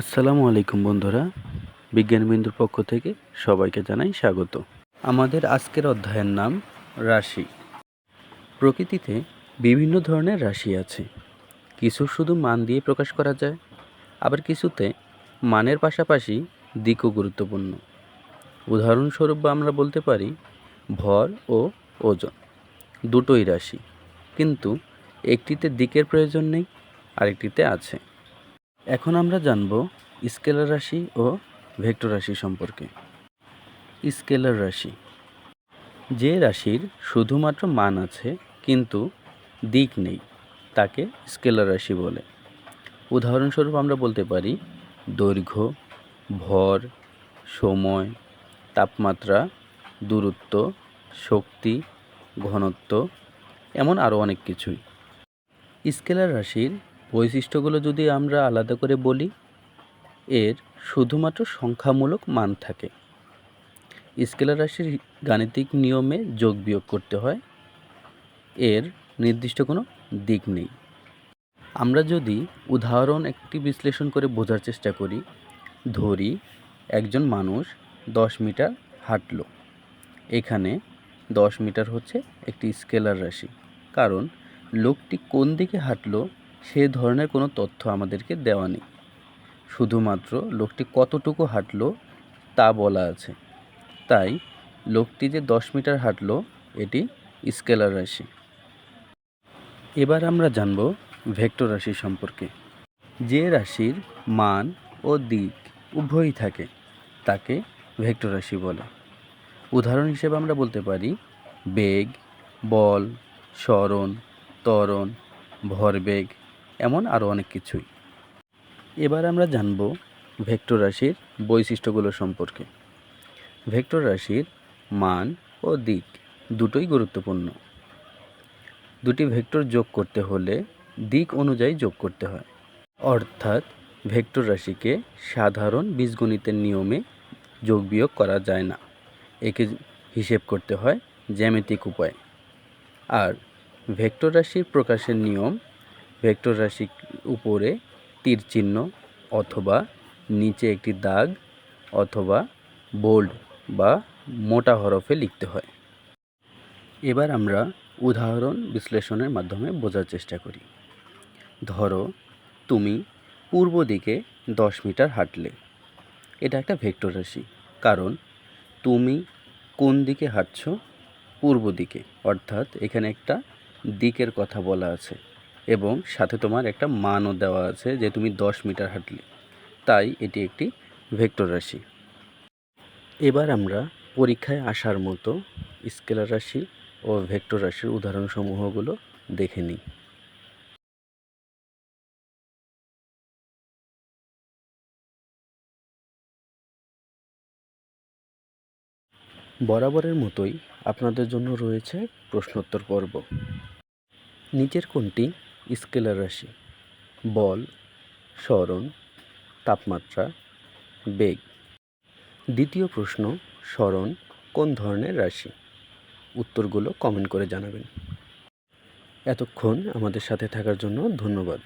আসসালামু আলাইকুম বন্ধুরা। বিজ্ঞান বিন্দুর পক্ষ থেকে সবাইকে জানাই স্বাগত। আমাদের আজকের অধ্যায়ের নাম রাশি। প্রকৃতিতে বিভিন্ন ধরনের রাশি আছে। কিছু শুধু মান দিয়ে প্রকাশ করা যায়, আবার কিছুতে মানের পাশাপাশি দিকও গুরুত্বপূর্ণ। উদাহরণস্বরূপ আমরা বলতে পারি, ভর ও ওজন দুটোই রাশি, কিন্তু একটিতে দিকের প্রয়োজন নেই, আরেকটিতে আছে। এখন আমরা জানব স্কেলার রাশি ও ভেক্টর রাশি সম্পর্কে। স্কেলার রাশি। যে রাশির শুধুমাত্র মান আছে, কিন্তু দিক নেই, তাকে স্কেলার রাশি বলে। উদাহরণস্বরূপ আমরা বলতে পারি, দৈর্ঘ্য, ভর, সময়, তাপমাত্রা, দূরত্ব, শক্তি, ঘনত্ব, এমন আরও অনেক কিছুই। স্কেলার রাশির বৈশিষ্ট্যগুলো যদি আমরা আলাদা করে বলি, এর শুধুমাত্র সংখ্যামূলক মান থাকে। স্কেলার রাশির গাণিতিক নিয়মে যোগ বিয়োগ করতে হয়, এর নির্দিষ্ট কোনো দিক নেই। আমরা যদি উদাহরণ একটি বিশ্লেষণ করে বোঝার চেষ্টা করি, ধরি একজন মানুষ দশ মিটার হাঁটলো। এখানে দশ মিটার হচ্ছে একটি স্কেলার রাশি, কারণ লোকটি কোন দিকে হাঁটলো সে ধরনের কোনো তথ্য আমাদেরকে দেওয়া নেই। শুধুমাত্র লোকটি কতটুকু হাঁটলো তা বলা আছে। তাই লোকটি যে দশ মিটার হাঁটলো, এটি স্কেলার রাশি। এবার আমরা জানব ভেক্টর রাশি সম্পর্কে। যে রাশির মান ও দিক উভয়ই থাকে, তাকে ভেক্টর রাশি বলে। উদাহরণ হিসেবে আমরা বলতে পারি, বেগ, বল, স্মরণ, ত্বরণ, ভরবেগ এমন আরও অনেক কিছুই। এবার আমরা জানব ভেক্টর রাশির বৈশিষ্ট্যগুলো সম্পর্কে। ভেক্টর রাশির মান ও দিক দুটোই গুরুত্বপূর্ণ। দুটি ভেক্টর যোগ করতে হলে দিক অনুযায়ী যোগ করতে হয়। অর্থাৎ ভেক্টর রাশিকে সাধারণ বীজগণিতের নিয়মে যোগ বিয়োগ করা যায় না। একে হিসেব করতে হয় জ্যামিতিক উপায়। আর ভেক্টর রাশির প্রকাশের নিয়ম ভেক্টর রাশির উপরে তীর চিহ্ন অথবা নিচে একটি দাগ অথবা বোল্ড বা মোটা হরফে লিখতে হয়। এবার আমরা উদাহরণ বিশ্লেষণের মাধ্যমে বোঝার চেষ্টা করি। ধরো, তুমি পূর্ব দিকে দশ মিটার হাঁটলে। এটা একটা ভেক্টর রাশি, কারণ তুমি কোন দিকে হাঁটছো? পূর্ব দিকে, অর্থাৎ এখানে একটা দিকের কথা বলা আছে। এবং সাথে তোমার একটা মানও দেওয়া আছে যে তুমি দশ মিটার হাঁটলে। তাই এটি একটি ভেক্টর রাশি। এবার আমরা পরীক্ষায় আসার মতো স্কেলার রাশি ও ভেক্টর রাশির উদাহরণসমূহগুলো দেখে নিই। বরাবরের মতোই আপনাদের জন্য রয়েছে প্রশ্নোত্তর পর্ব। নিচের কোনটি স্কেলার রাশি। বল সরণ তাপমাত্রা, বেগ। দ্বিতীয় প্রশ্ন সরণ কোন ধরনের রাশি? উত্তরগুলো কমেন্ট করে জানাবেন। এতক্ষণ আমাদের সাথে থাকার জন্য ধন্যবাদ।